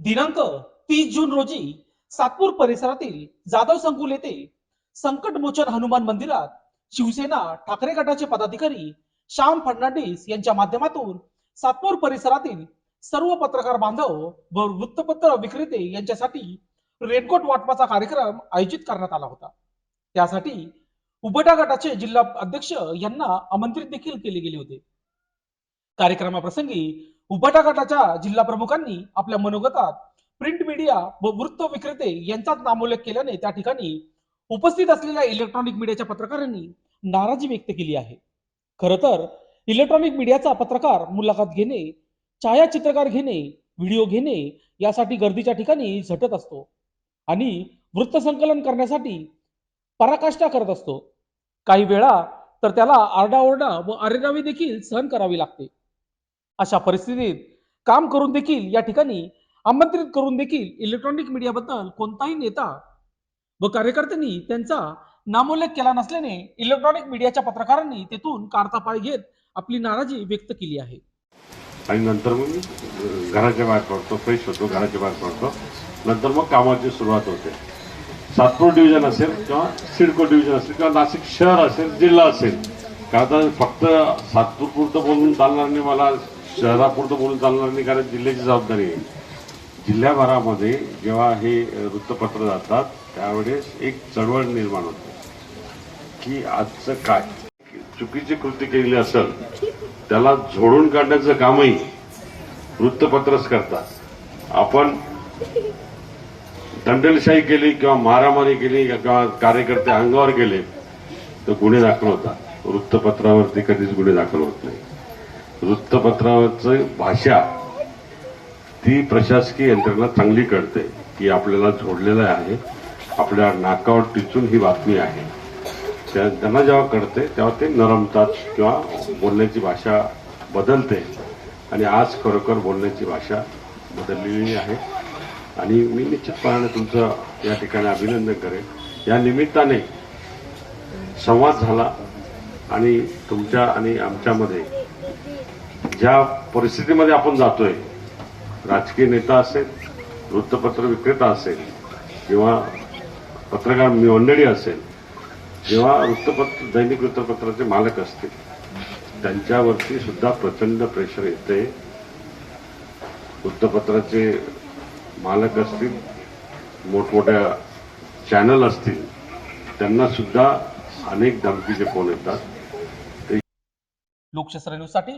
दिनांक तीस जून रोजी सातपूर परिसरातील जाधव संकुल येथे संकटमोचन हनुमान मंदिरात शिवसेना ठाकरे गटाचे पदाधिकारी श्याम फडणवीस यांच्या माध्यमातून सातपूर परिसरातील सर्व पत्रकार बांधव व वृत्तपत्र विक्रेते यांच्यासाठी रेनकोट वाटपाचा कार्यक्रम आयोजित करण्यात आला होता. त्यासाठी उबटा गटाचे जिल्हा अध्यक्ष यांना आमंत्रित देखील केले गेले होते. कार्यक्रमाप्रसंगी उपटागटाच्या जिल्हा प्रमुखांनी आपल्या मनोगतात प्रिंट मीडिया व वृत्त विक्रेते यांचाच नामोल्लेख केल्याने त्या ठिकाणी उपस्थित असलेल्या इलेक्ट्रॉनिक मीडियाच्या पत्रकारांनी नाराजी व्यक्त केली आहे. खर तर इलेक्ट्रॉनिक मीडियाचा पत्रकार मुलाखत घेणे छायाचित्रकार घेणे व्हिडिओ घेणे यासाठी गर्दीच्या ठिकाणी झटत असतो आणि वृत्तसंकलन करण्यासाठी पराकाष्ठा करत असतो. काही वेळा तर त्याला आरडाओरडा व अरेरावी देखील सहन करावी लागते. अशा परिस्थितीत काम करून देखील या ठिकाणी आमंत्रित करून देखील इलेक्ट्रॉनिक मीडियाबद्दल कोणताही नेता व कार्यकर्त्यांनी त्यांचा नामोल्लेख केला नसल्याने इलेक्ट्रॉनिक मीडियाच्या पत्रकारांनी तेथून काढता पाय घेत आपली नाराजी व्यक्त केली आहे. आणि नंतर मग मी घराच्या बाहेर पडतो फ्रेश होतो घराच्या बाहेर पडतो. नंतर मग कामाची सुरुवात होते. सातपूर डिव्हिजन असेल किंवा सिडको डिव्हिजन असेल किंवा नाशिक शहर असेल जिल्हा असेल. कारण फक्त सातपूर पुरतं बोलून चालणार नाही मला शहरापुरतं बोलून चालणार नाही कारण जिल्ह्याची जबाबदारी आहे. जिल्ह्याभरामध्ये जेव्हा हे वृत्तपत्र जातात त्यावेळेस एक चळवळ निर्माण होते. की आजचं काय? चुकीची कृती केलेली असेल त्याला झोडून काढण्याचं कामही वृत्तपत्रच करतात. आपण दंडलशाही केली किंवा मारामारी केली किंवा कार्यकर्ते अंगावर गेले तर गुन्हे दाखल होतात. वृत्तपत्रावरती कधीच गुन्हे दाखल होत नाही. वृत्तपत्रावरची भाषा ती प्रशासकीय यंत्रणा चांगली कळते की आपल्याला जोडलेलं आहे. आपल्या नाकावर टिचून ही बातमी आहे. त्या- त्यांना जेव्हा कळते तेव्हा ते नरमतात किंवा बोलण्याची भाषा बदलते. आणि आज खरोखर बोलण्याची भाषा बदललेली आहे. आणि मी निश्चितपणाने तुमचं या ठिकाणी अभिनंदन करेन. या निमित्ताने संवाद झाला आणि तुमच्या आणि आमच्यामध्ये ज्या परिस्थितीमध्ये आपण जातोय राजकीय नेता असेल वृत्तपत्र विक्रेता असेल किंवा पत्रकार मंडळी असेल जेव्हा वृत्तपत्र दैनिक वृत्तपत्राचे मालक असतील त्यांच्यावरती सुद्धा प्रचंड प्रेशर येते. वृत्तपत्राचे मालक असतील मोठमोठ्या चॅनल असतील त्यांना सुद्धा अनेक धमकीचे फोन येतात. लोकशास्त्र न्यूजसाठी